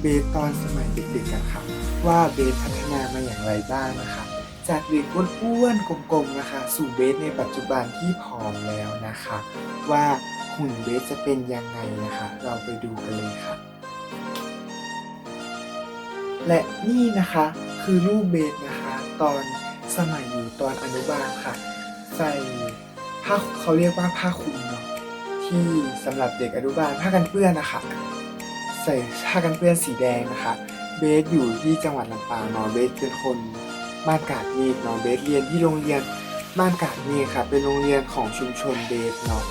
เบสตอนสมัยเด็กๆกันค่ะ ว่าเบสพัฒนามาอย่างไรบ้างนะคะ จากเด็กอ้วนๆกลมๆนะคะ สู่เบสในปัจจุบันที่ผอมแล้วนะคะ ว่าหุ่นเบสจะเป็นยังไงนะคะ เราไปดูกันเลยค่ะ และนี่นะคะคือรูปเบสนะคะ ตอนสมัยอยู่ตอนอนุบาลค่ะ ใส่ผ้าเขาเรียกว่าผ้าคลุมเนาะที่สำหรับเด็กอนุบาลผ้ากันเปื้อนนะคะ ใส่ผ้ากันเปื้อนสีแดงนะคะ เบสอยู่ที่จังหวัดลำปางเนาะเบสเป็นคนบ้านกาดมีดเนาะเบสเรียนที่โรงเรียนบ้านกาดมีดค่ะ เป็นโรงเรียนของชุมชนเบสเนาะ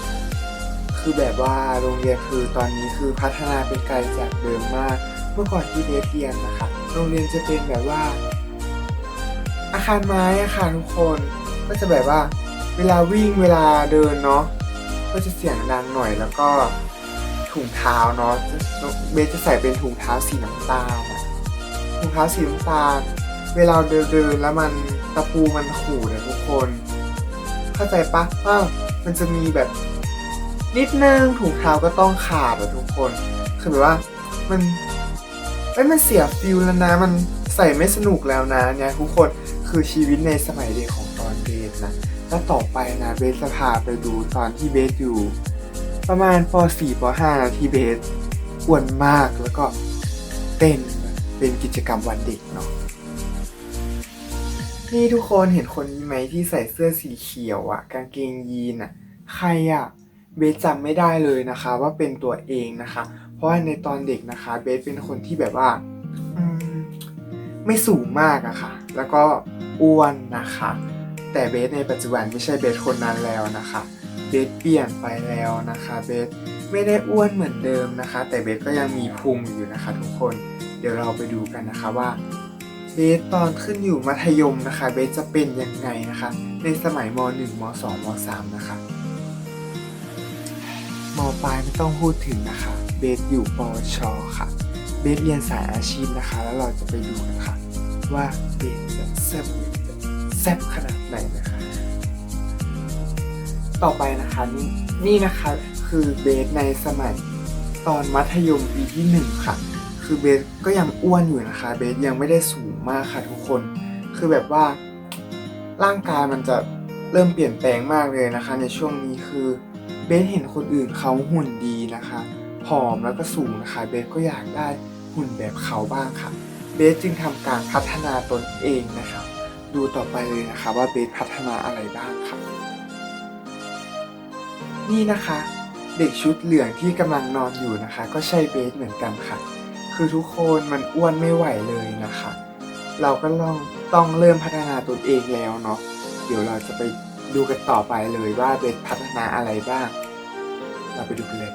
คือแบบว่าโรงเรียนคือตอนนี้คือพัฒนาไปไกลจากเดิมมาก เมื่อก่อนที่เบสเรียนนะคะโรงเรียนจะเป็นแบบว่า อาคารไม้อะค่ะทุกคนก็จะแบบว่าเวลาวิ่งเวลาเดินเนาะก็จะเสียงดังหน่อยแล้วก็ถุงเท้าเนาะจะ เบสจะใส่เป็นถุงเท้าสีน้ำตาลอะถุงเท้าสีน้ำตาล เวลาเดินเดินแล้วมันตะปูมันขูดนะทุกคน เข้าใจปะว่ามันจะมีแบบนิดนึงถุงเท้าก็ต้องขาดอะทุกคน คือแบบว่ามันเอ้มันเสียฟิลแล้วนะ มันใส่ไม่สนุกแล้วนะเนี่ยทุกคนคือชีวิตในสมัยเด็กของตอนเบสนะแล้วต่อไปนะเบสจะพาไปดูตอนที่เบสอยู่ ประมาณป .4 ป .5 นะที่เบส อ้วนมากแล้วก็เต้นเป็นกิจกรรมวันเด็กเนาะนี่ทุกคนเห็นคนนี้ไหมที่ใส่เสื้อสีเขียวอะกางเกงยีนอะใครอะเบสจำไม่ได้เลยนะคะ ว่าเป็นตัวเองนะคะ เพราะว่าในตอนเด็กนะคะ เบสเป็นคนที่แบบว่าอมไม่สูงมากอะค่ะ แล้วก็อ้วนนะคะ แต่เบสในปัจจุบันไม่ใช่เบสคนนั้นแล้วนะคะ เบสเปลี่ยนไปแล้วนะคะ เบส ไม่ได้อ้วนเหมือนเดิมนะคะ แต่เบสก็ยังมีพุงอยู่นะคะ ทุกคนเดี๋ยวเราไปดูกันนะคะว่าเบสตอนขึ้นอยู่มัธยมนะคะ เบสจะเป็นยังไงนะคะ ในสมัยม .1 ม .2 ม .3 นะคะมปลายไม่ต้องพูดถึงนะคะ เบสอยู่ปวชค่ะ เบสเรียนสายอาชีพนะคะ แล้วเราจะไปดูกันค่ะ ว่าเบสจะแซ่บแซ่บขนาดไหนนะคะ ต่อไปนะคะนี่นี่นะคะ คือเบสในสมัยตอนมัธยมปีที่หนึ่งค่ะ คือเบสก็ยังอ้วนอยู่นะคะ เบสยังไม่ได้สูงมากค่ะทุกคน คือแบบว่าร่างกายมันจะเริ่มเปลี่ยนแปลงมากเลยนะคะ ในช่วงนี้คือเบสเห็นคนอื่นเขาหุ่นดีนะคะผอมแล้วก็สูงนะคะ เบสก็อยากได้หุ่นแบบเขาบ้างค่ะ เบสจึงทำการพัฒนาตนเองนะคะ ดูต่อไปเลยนะคะว่าเบสพัฒนาอะไรบ้างค่ะ นี่นะคะ เด็กชุดเหลืองที่กำลังนอนอยู่นะคะ ก็ใช่เบสเหมือนกันค่ะ คือทุกคนมันอ้วนไม่ไหวเลยนะคะ เราก็ลองต้องเริ่มพัฒนาตนเองแล้วเนาะเดี๋ยวเราจะไปดูกันต่อไปเลยว่าเบสพัฒนาอะไรบ้าง เราไปดูกันเลย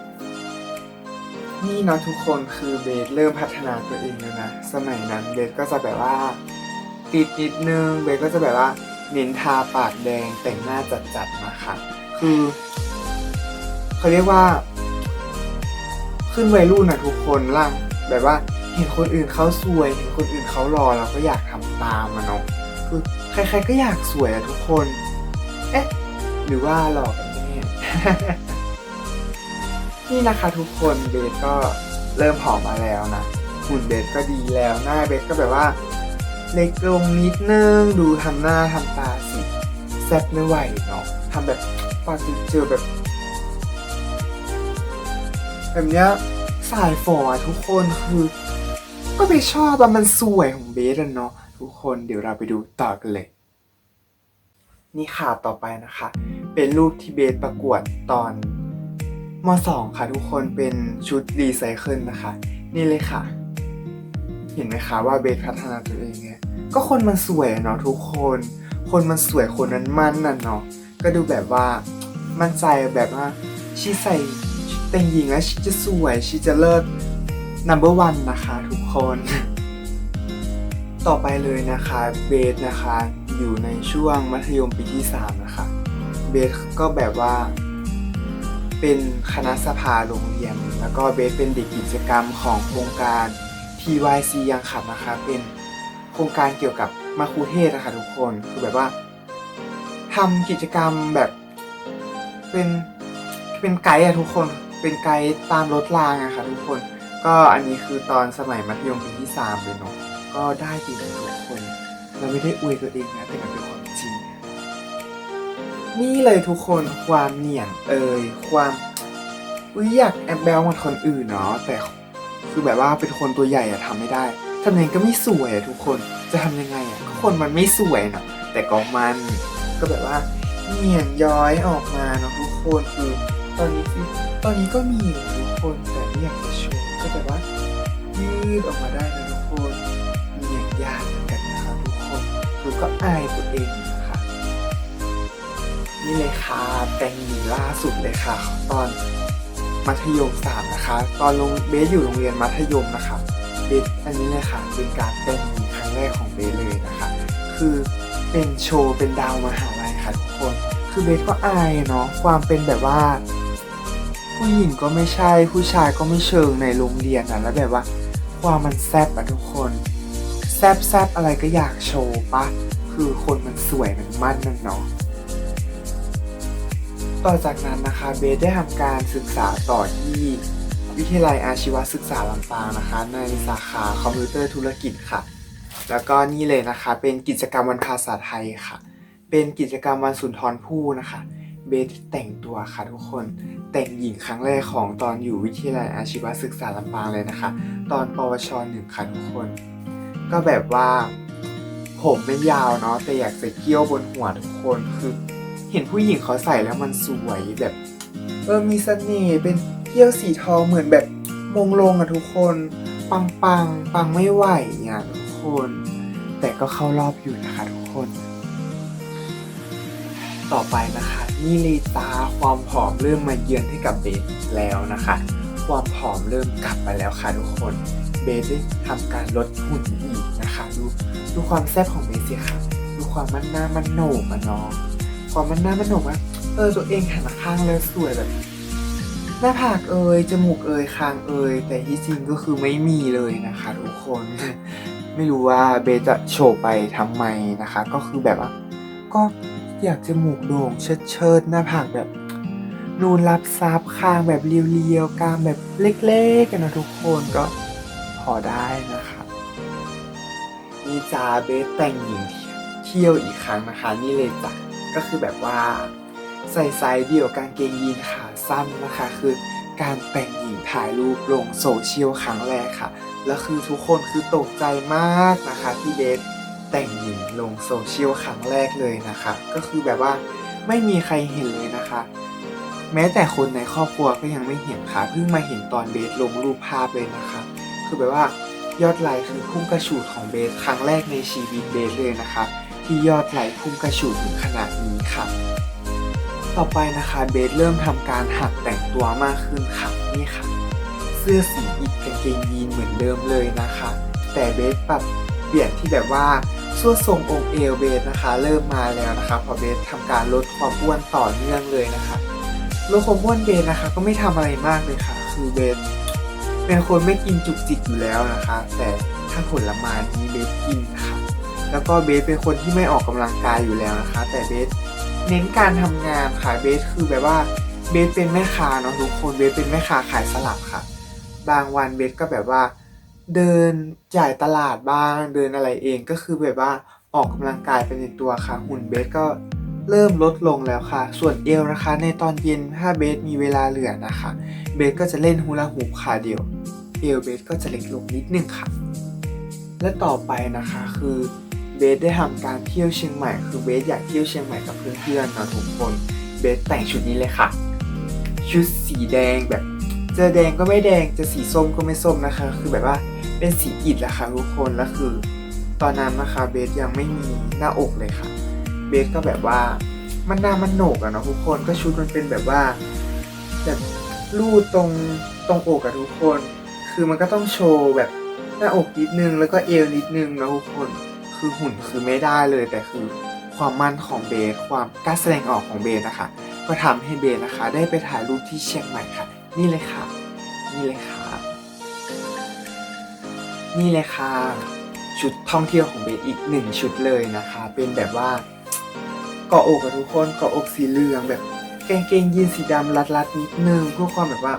นี่เนาะทุกคนคือเบสเริ่มพัฒนาตัวเองแล้วนะสมัยนั้นเบสก็จะแบบว่า ติดนิดนึงเบสก็จะแบบว่าเน้นทาปากแดงแต่งหน้าจัดๆนะคะคือ เขาเรียกว่า ขึ้นวัยรุ่นนะทุกคนร่างแบบว่า เห็นคนอื่นเขาสวย เห็นคนอื่นเขาหล่อเราก็อยากทำตามอะเนาะคือใครๆก็อยากสวยอะทุกคน เอ๊ะ หรือว่าหลอกกันแน่นี่นะคะทุกคนเบสก็เริ่มผอมมาแล้วนะหุ่นเบสก็ดีแล้วหน้าเบสก็แบบว่า เล็กลงนิดนึงดูทำหน้าทำตาสิแซ่บไม่ไหวเนาะทำแบบปากเจอแบบ แบบเนี้ยสายฝอทุกคนคือ ก็ไปชอบอะมันสวยของเบสอะเนาะทุกคนเดี๋ยวเราไปดูต่อกันเลย นี่ค่ะต่อไปนะคะ เป็นรูปที่เบสประกวดตอนม .2 ค่ะทุกคนเป็นชุดรีไซเคิลนะคะ นี่เลยค่ะ เห็นไหมคะว่าเบสพัฒนาตัวเองไงก็คนมันสวยเนาะทุกคน คนมันสวยคนนั้นมั่นน่ะเนาะก็ดูแบบว่ามั่นใจแบบว่าชีใส่ ชุดแต่งหญิงแล้วชีจะสวยชีจะเลิศ number one นะคะทุกคน ต่อไปเลยนะคะเบสนะคะ อยู่ในช่วงมัธยมปีที่ 3 นะคะ เบสก็แบบว่า เป็นคณะสภาโรงเรียน แล้วก็เบสเป็นเด็กกิจกรรมของโครงการ TYC ยังขับนะคะ เป็นโครงการเกี่ยวกับมาคูเทศนะคะทุกคนคือแบบว่าทำกิจกรรมแบบเป็นเป็นไกด์อะทุกคน เป็นไกด์ตามรถรางอะค่ะทุกคน ก็อันนี้คือตอนสมัยมัธยมปีที่สามเลยเนาะก็ได้จริงทุกคน เราไม่ได้อวยตัวเองนะแต่มันเป็นความจริง นี่เลยทุกคนความเหนียงเอ่ยความอุ้ยอยากแอบแบลมือนคนอื่นเนาะแต่คือแบบว่าเป็นคนตัวใหญ่อะทำไม่ได้ทำยังไงก็ไม่สวยอะทุกคนจะทำยังไงอะก็คนมันไม่สวยเนาะแต่ก็มันก็แบบว่าเหนียงย้อยออกมาเนาะทุกคนคือ ตอนนี้คือตอนนี้ก็มีทุกคนแต่ไม่อยากจะโชว์ก็แบบว่ายืดออกมาได้นะทุกคนเหนียงยากเหมือนกันนะครับทุกคนคือก็อายตัวเองนะคะนี่เลยค่ะแต่งหญิงล่าสุดเลยค่ะ ตอนมัธยมสามนะคะ ตอนลงเบสอยู่โรงเรียนมัธยมนะคะเบสอันนี้เลยค่ะเป็นการแต่งหญิงครั้งแรกของเบสเลยนะคะ คือเป็นโชว์เป็นดาวมหาลัยค่ะทุกคน คือเบสก็อายเนาะความเป็นแบบว่า ผู้หญิงก็ไม่ใช่ผู้ชายก็ไม่เชิงในโรงเรียนนะแล้วแบบว่า ความมันแซบอะทุกคนแซบแซบอะไรก็อยากโชว์ปะคือคนมันสวยมันมั่นนั่นเนาะต่อจากนั้นนะคะเบสได้ทำการศึกษาต่อที่วิทยาลัยอาชีวศึกษาลำปางนะคะ ในสาขาคอมพิวเตอร์ธุรกิจค่ะ แล้วก็นี่เลยนะคะ เป็นกิจกรรมวันภาษาไทยค่ะ เป็นกิจกรรมวันสุนทรภู่นะคะ เบสแต่งตัวค่ะทุกคน แต่งหญิงครั้งแรกของตอนอยู่วิทยาลัยอาชีวศึกษาลำปางเลยนะคะ ตอนปวชหนึ่งค่ะทุกคน ก็แบบว่าผมไม่ยาวเนาะแต่อยากใส่เกี้ยวบนหัวทุกคนคือ เห็นผู้หญิงเขาใส่แล้วมันสวยแบบ เออมีเสน่ห์เป็นเกี้ยวสีทองเหมือนแบบมงลงอะทุกคน ปังปังปังไม่ไหวอะทุกคน แต่ก็เข้ารอบอยู่นะคะทุกคน ต่อไปนะคะนี่เลยตาความผอมเริ่มมาเยือนให้กับเบสแล้วนะคะ ความผอมเริ่มกลับมาแล้วค่ะทุกคนเบสได้ทำการลดหุ่นอีกนะคะดูดูความแซ่บของเบสสิค่ะดูความมันหน้ามันโหนกอะน้องความมันหน้ามันโหนกว่าเออตัวเองหันมาข้างแล้วสวยแบบหน้าผากเอยจมูกเอยคางเอยแต่ที่จริงก็คือไม่มีเลยนะคะทุกคนไม่รู้ว่าเบสจะโชว์ไปทำไมนะคะ ก็คือแบบว่าก็ อยากจมูกโด่งเชิดเชิดหน้าผากแบบ นูนรับซับคางแบบเรียวๆกรามแบบเล็กๆกันนะทุกคนก็พอได้นะคะนี่จ้าเบสแต่งหญิงเที่ยวอีกครั้งนะคะ นี่เลยจ้ะก็คือแบบว่า ใส่ไซส์เดี่ยวกางเกงยีนขาสั้นนะคะ คือการแต่งหญิงถ่ายรูปลงโซเชียลครั้งแรกค่ะ แล้วคือทุกคนคือตกใจมากนะคะที่เบส แต่งหญิงลงโซเชียลครั้งแรกเลยนะคะ ก็คือแบบว่าไม่มีใครเห็นเลยนะคะ แม้แต่คนในครอบครัวก็ยังไม่เห็นค่ะเพิ่งมาเห็นตอนเบสลงรูปภาพเลยนะคะ คือแบบว่ายอดไลค์คือพุ่งกระฉูดของเบสครั้งแรกในชีวิตเบสเลยนะคะ ที่ยอดไลค์พุ่งกระฉูดถึงขนาดนี้ค่ะ ต่อไปนะคะเบสเริ่มทำการหัดแต่งตัวมากขึ้นค่ะนี่ค่ะ เสื้อสีอิฐกางเกงยีนเหมือนเดิมเลยนะคะ แต่เบสปรับเปลี่ยนที่แบบว่า ส่วนทรงองค์เอวเบสนะคะ เริ่มมาแล้วนะคะพอเบสทำการลดความอ้วนต่อเนื่องเลยนะคะลดความอ้วนเบสนะคะ ก็ไม่ทำอะไรมากเลยค่ะ คือเบสเป็นคนไม่กินจุกจิกอยู่แล้วนะคะ แต่ถ้าผลไม้นี้เบสกินค่ะแล้วก็เบสเป็นคนที่ไม่ออกกำลังกายอยู่แล้วนะคะ แต่เบสเน้นการทำงานค่ะเบสคือแบบว่าเบสเป็นแม่ค้าเนาะทุกคนเบสเป็นแม่ค้าขายสลัดค่ะ บางวันเบสก็แบบว่า เดินจ่ายตลาดบ้าง เดินอะไรเองก็คือแบบว่าออกกำลังกายไปในตัวค่ะ หุ่นเบสก็เริ่มลดลงแล้วค่ะ ส่วนเอวนะคะ ในตอนเย็นถ้าเบสมีเวลาเหลือนะคะ เบสก็จะเล่นฮูลาฮูปค่ะเดียว เอวเบสก็จะเล็กลงนิดนึงค่ะ และต่อไปนะคะคือเบสได้ทำการเที่ยวเชียงใหม่ คือเบสอยากเที่ยวเชียงใหม่กับเพื่อนๆนะทุกคน เบสแต่งชุดนี้เลยค่ะ ชุดสีแดงแบบจะแดงก็ไม่แดงจะสีส้มก็ไม่ส้มนะคะ คือแบบว่า เป็นสีอิฐแหละค่ะทุกคนแล้วคือ ตอนนั้นนะคะเบสยังไม่มีหน้าอกเลยค่ะ เบสก็แบบว่ามันหน้ามันโหนกอะเนาะทุกคนก็ชุดมันเป็นแบบว่าแบบรูดตรงตรงอกอะทุกคน คือมันก็ต้องโชว์แบบหน้าอกนิดนึงแล้วก็เอวนิดนึงนะทุกคนคือหุ่นคือไม่ได้เลยแต่คือความมั่นของเบสความกล้าแสดงออกของเบสนะคะ ก็ทำให้เบสนะคะ ได้ไปถ่ายรูปที่เชียงใหม่ค่ะ นี่เลยค่ะ นี่เลยค่ะ นี่เลยค่ะ ชุดท่องเที่ยวของเบสอีกหนึ่งชุดเลยนะคะ เป็นแบบว่าเกาะอกกับทุกคนเกาะอกสีเหลืองแบบกางเกงยีนสีดำรัดๆนิดนึงเพื่อความแบบว่า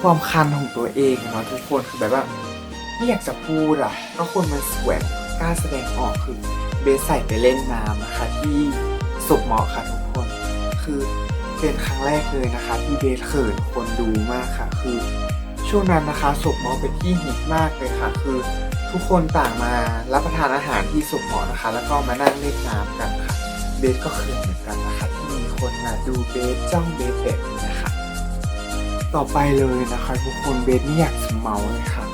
ความคันของตัวเองเนาะทุกคนคือแบบว่าไม่อยากจะพูดอะก็คนมันสวยกล้าแสดงออกคือเบสใส่ไปเล่นน้ำนะคะ ที่สุกเหมาะค่ะทุกคน คือเป็นครั้งแรกเลยนะคะ ที่เบสเขินคนดูมากค่ะ คือ ช่วงนั้นนะคะสุกหมาะเป็นที่ฮิตมากเลยค่ะ คือทุกคนต่างมารับประทานอาหารที่สุกหมาะนะคะ แล้วก็มานั่งเล่นน้ำกันค่ะ เบสก็เขินเหมือนกันนะคะที่มีคนมาดูเบสจ้องเบสแบบนี้นะคะ ต่อไปเลยนะคะ ทุกคนเบสไม่อยากจะเมาเลยค่ะ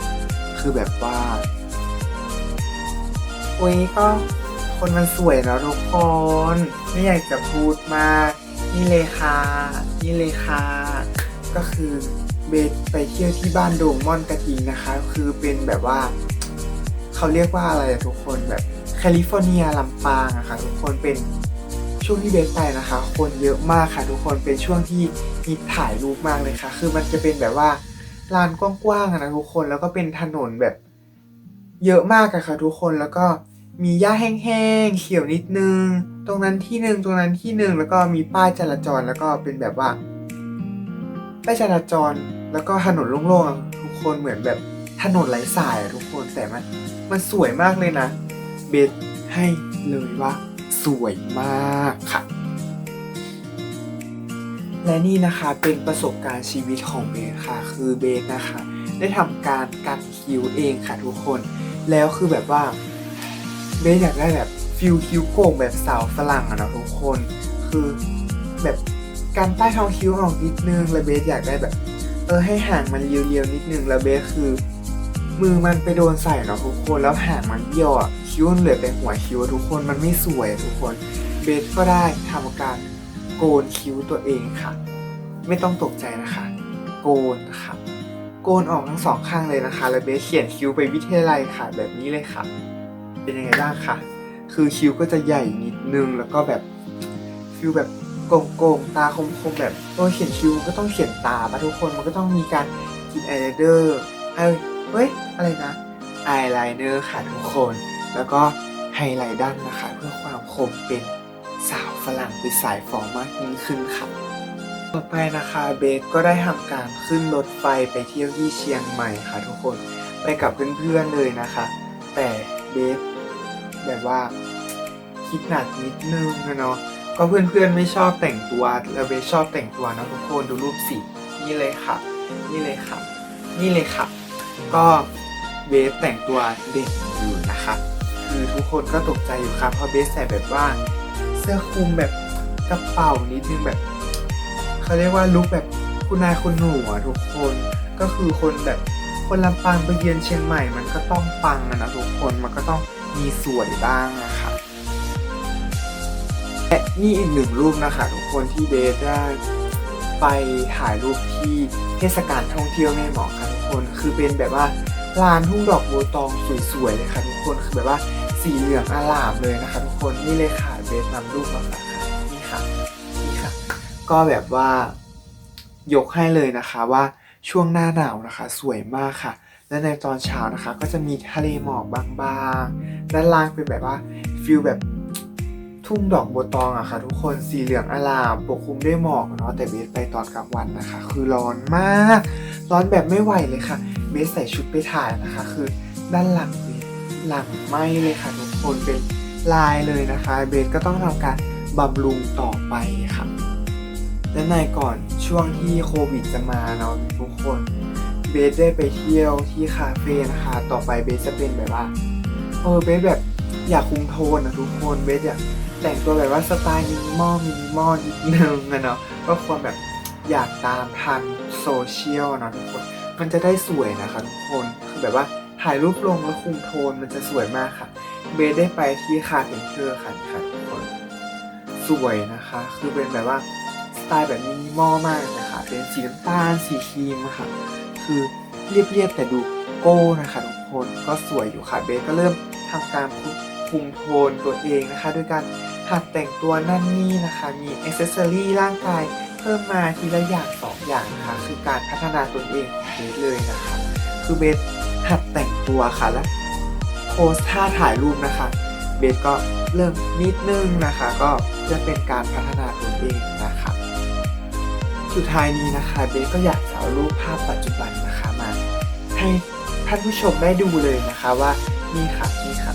คือแบบว่าโอ้ยก็คนมันสวยนะทุกคน ไม่อยากจะพูดมากนี่เลยค่ะนี่เลยค่ะก็คือ เบสไปเที่ยวที่บ้านโดงม่อนกระทิงนะคะ คือเป็นแบบว่า เขาเรียกว่าอะไรอะทุกคนแบบแคลิฟอร์เนียลำปางอะค่ะทุกคนเป็นช่วงที่เบสไปนะคะ คนเยอะมากค่ะ ทุกคนเป็นช่วงที่มีถ่ายรูปมากเลยค่ะ คือมันจะเป็นแบบว่าลานกว้างๆนะทุกคนแล้วก็เป็นถนนแบบ เยอะมากอะค่ะ ทุกคนแล้วก็มีหญ้าแห้งๆเขียวนิดนึง ตรงนั้นที่หนึ่งตรงนั้นที่หนึ่งแล้วก็มีป้ายจราจรแล้วก็เป็นแบบว่าป้ายจราจร แล้วก็ถนนโล่งๆทุกคนเหมือนแบบถนนไร้สายทุกคนแต่มันมันสวยมากเลยนะ เบสให้เลยว่า สวยมากค่ะ และนี่นะคะเป็นประสบการณ์ชีวิตของเบสค่ะ คือเบสนะคะ ได้ทำการกัดคิ้วเองค่ะทุกคน แล้วคือแบบว่าเบสอยากได้แบบฟิลคิ้วโก่งแบบสาวฝรั่งอะนะทุกคน คือแบบการใต้ท้องคิ้วออกนิดนึงแล้วเบสอยากได้แบบ ออให้ห่างมันเรียวๆนิดนึงแล้วเบสคือ มือมันไปโดนใส่เนาะทุกคนแล้วห่างมันเบี้ยวอะคิ้วเหลือแต่หัวคิ้วทุกคนมันไม่สวยทุกคนเบสก็ได้ทำการโกนคิ้วตัวเองค่ะ ไม่ต้องตกใจนะคะ โกนค่ะโกนออกทั้งสองข้างเลยนะคะ แล้วเบสเขียนคิ้วไปวิทยาลัยค่ะ แบบนี้เลยค่ะ เป็นยังไงบ้างคะคือคิ้วก็จะใหญ่นิดนึงแล้วก็แบบฟิลแบบ โก่งๆตาคมๆแบบตัวเขียนคิ้วมันก็ต้องเขียนตาปะทุกคนมันก็ต้องมีการกินอายไลเนอร์เอ้ยเฮ้ยอะไรนะอายไลเนอร์ค่ะทุกคน แล้วก็ไฮไลท์ด้านนะคะ เพื่อความคมเป็นสาวฝรั่งเป็นสายฟอมมากยิ่งขึ้นค่ะต่อไปนะคะเบสก็ได้ทำการขึ้นรถไฟไปเที่ยวที่เชียงใหม่ค่ะทุกคนไปกับเพื่อนๆเลยนะคะ แต่เบสแบบว่าคิดหนักนิดนึงนะเนาะ ก็เพื่อนๆไม่ชอบแต่งตัวแล้วเบสชอบแต่งตัวนะทุกคนดูรูปสินี่เลยค่ะ นี่เลยค่ะ นี่เลยค่ะ ก็เบสแต่งตัวเด่นอยู่นะคะคือทุกคนก็ตกใจอยู่ครับเพราะเบสใส่แบบว่า เสื้อคลุมแบบกระเป๋านิดนึงแบบเขาเรียกว่าลุคแบบคุณนายคุณหนูอะทุกคนก็คือคนแบบคนลำปางไปเยือนเชียงใหม่ มันก็ต้องปังอะนะทุกคนมันก็ต้องมีสวยบ้างนะคะ และนี่อีกหนึ่งรูปนะคะทุกคนที่เบสได้ไปถ่ายรูปที่เทศกาลท่องเที่ยวแม่หมอกค่ะทุกคน คือเป็นแบบว่าลานทุ่งดอกบัวตองสวยๆเลยค่ะทุกคนคือแบบว่าสีเหลืองอลามเลยนะคะทุกคนนี่เลยค่ะเบสนำรูปมาฝากค่ะนี่ค่ะนี่ค่ะ ก็แบบว่ายกให้เลยนะคะว่าช่วงหน้าหนาวนะคะ สวยมากค่ะ และในตอนเช้านะคะ ก็จะมีทะเลหมอกบางๆด้านล่างเป็นแบบว่าฟิลแบบ ทุ่งดอกบัวตองอะค่ะ ทุกคนสีเหลืองอลามปกคลุมด้วยหมอกเนาะแต่เบสไปตอนกลางวันนะคะ คือร้อนมาก ร้อนแบบไม่ไหวเลยค่ะ เบสใส่ชุดไปถ่ายนะคะ คือด้านหลังเบสหลังไหมเลยค่ะ ทุกคนเป็นลายเลยนะคะ เบสก็ต้องทำการบำรุงต่อไปค่ะและในก่อนช่วงที่โควิดจะมาเนาะทุกคนเบสได้ไปเที่ยวที่คาเฟ่นะคะ ต่อไปเบสจะเป็นแบบว่าเออเบสแบบอยากคุมโทนนะทุกคนเบสอยาก แต่งตัวแบบว่าสไตล์มินิมอลมินิมอลนิดนึงอะเนาะก็ควรแบบอยากตามทันโซเชียลเนาะทุกคน มันจะได้สวยนะคะทุกคนคือแบบว่าถ่ายรูปลงแล้วคุมโทนมันจะสวยมากค่ะ เบสได้ไปที่คาเฟนเทอร์ค่ะค่ะทุกคน สวยนะคะ คือเป็นแบบว่าสไตล์แบบมินิมอลมากนะคะ เป็นสีน้ำตาลสีครีมค่ะ คือเรียบๆแต่ดูโก้นะคะทุกคนก็สวยอยู่ค่ะ เบสก็เริ่มทำการคุ มโทนตัวเองนะคะด้วยการหัดแต่งตัวนั่นนี่นะคะ มีอ c เซอรี่ร่างกายเพิ่มมาทีละอย่างสองอย่างนะคะคือการพัฒนาตนเองของเบสเลยนะคะ คือเบสหัดแต่งตัวค่ะและโพสท่าถ่ายรูปนะคะ เบสก็เริ่มนิดนึงนะคะ ก็จะเป็นการพัฒนาตัวเองนะคะ สุดท้ายนี้นะคะเบสก็อยากเอารูปภาพปัจจุบันนะคะมาให้ท่านผู้ชมได้ดูเลยนะคะว่านี่ค่ะนี่ค่ะ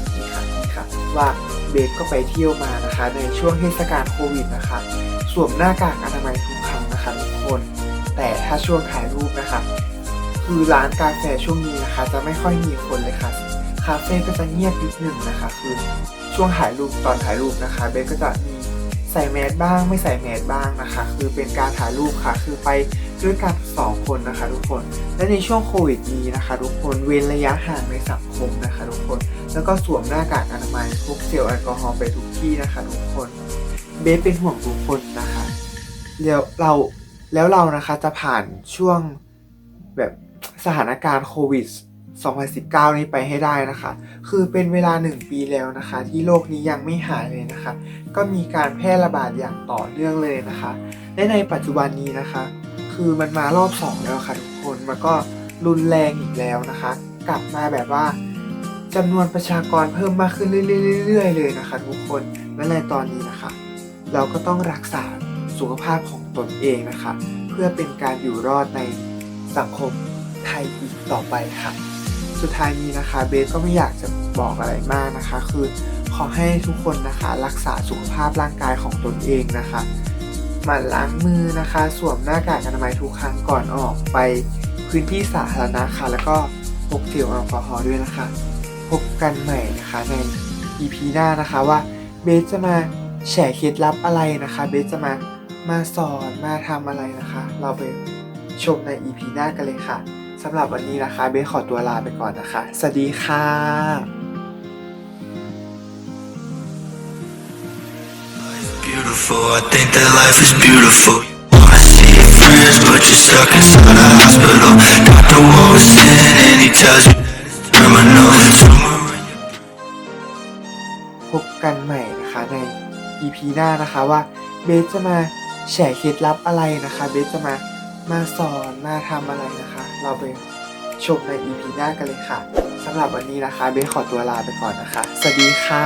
ว่าเบสก็ไปเที่ยวมานะคะ ในช่วงเทศกาลโควิดนะคะสวมหน้ากากอนามัยทุกครั้งนะคะทุกคน แต่ถ้าช่วงถ่ายรูปนะคะคือร้านกาแฟช่วงนี้นะคะ จะไม่ค่อยมีคนเลยค่ะคาเฟ่ก็จะเงียบนิดหนึ่งนะคะ คือช่วงถ่ายรูปตอนถ่ายรูปนะคะ เบสก็จะมี ใส่แมสบ้างไม่ใส่แมสบ้างนะคะ คือเป็นการถ่ายรูปค่ะ คือไปด้วยกันสองคนนะคะทุกคน และในช่วงโควิดนี้นะคะ ทุกคนเว้นระยะห่างในสังคมนะคะ ทุกคน แล้วก็สวมหน้ากากอนามัยพกเจลแอลกอฮอล์ไปทุกที่นะคะ ทุกคนเบสเป็นห่วงทุกคนนะคะแล้วเราแล้วเรานะคะจะผ่านช่วงแบบสถานการณ์โควิด 2019 นี้ไปให้ได้นะคะ คือเป็นเวลา 1 ปีแล้วนะคะ ที่โลกนี้ยังไม่หายเลยนะคะ ก็มีการแพร่ระบาดอย่างต่อเนื่องเลยนะคะ และในปัจจุบันนี้นะคะ คือมันมารอบ 2 แล้วค่ะทุกคน มันก็รุนแรงอีกแล้วนะคะ กลับมาแบบว่าจำนวนประชากรเพิ่มมากขึ้นเรื่อยๆเลยนะคะทุกคน และในตอนนี้นะคะ เราก็ต้องรักษาสุขภาพของตนเองนะคะ เพื่อเป็นการอยู่รอดในสังคมไทยอีกต่อไปค่ะ สุดท้ายนี้นะคะเบสก็ไม่อยากจะบอกอะไรมากนะคะ คือขอให้ทุกคนนะคะรักษาสุขภาพร่างกายของตนเองนะคะหมั่นล้างมือนะคะ สวมหน้ากากอนามัยทุกครั้งก่อนออกไปพื้นที่สาธารณะค่ะแล้วก็พกเจลแอลกอฮอล์ด้วยนะคะ พบกันใหม่นะคะใน EP หน้านะคะว่าเบสจะมาแฉเคล็ดลับอะไรนะคะ เบสจะมามาสอนมาทำอะไรนะคะ เราไปชมใน EP หน้ากันเลยค่ะ สำหรับวันนี้นะคะเบสขอตัวลาไปก่อนนะคะ สวัสดีค่ะ Beautiful, I think that life is beautiful. You wanna see your friends, but you're stuck inside a hospital. Doctor walks in and he tells you that it's terminal. Tumor in your พบกันใหม่นะคะใน EP หน้านะคะว่าเบสจะมาแฉเคล็ดลับอะไรนะคะ เบสจะมา มาสอนมาทำอะไรนะคะ เราไปชมใน EP หน้ากันเลยค่ะสำหรับวันนี้นะคะเบนขอตัวลาไปก่อนนะคะ สวัสดีค่ะ